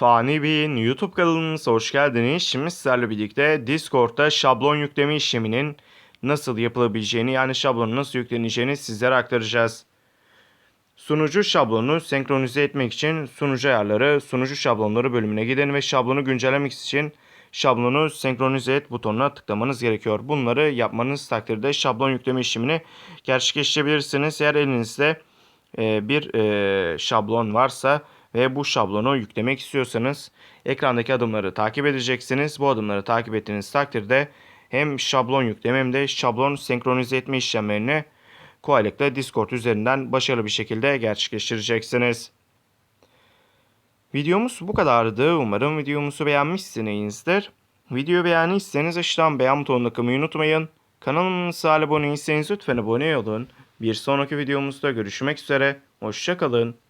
Fani Bey'in YouTube kanalımıza hoş geldiniz. Şimdi sizlerle birlikte Discord'da şablon yükleme işleminin nasıl yapılabileceğini yani şablonun nasıl yükleneceğini sizlere aktaracağız. Sunucu şablonu senkronize etmek için sunucu ayarları, sunucu şablonları bölümüne gidin ve şablonu güncellemek için şablonu senkronize et butonuna tıklamanız gerekiyor. Bunları yapmanız takdirde şablon yükleme işlemini gerçekleştirebilirsiniz. Eğer elinizde e, bir e, şablon varsa ve bu şablonu yüklemek istiyorsanız ekrandaki adımları takip edeceksiniz. Bu adımları takip ettiğiniz takdirde hem şablon yükleme hem de şablon senkronize etme işlemlerini kolaylıkla Discord üzerinden başarılı bir şekilde gerçekleştireceksiniz. Videomuz bu kadardı. Umarım videomuzu beğenmişsinizdir. Videoyu beğendiyseniz aşağıdan beğen butonuna kılmayı unutmayın. Kanalımıza abone değilseniz lütfen abone olun. Bir sonraki videomuzda görüşmek üzere. Hoşçakalın.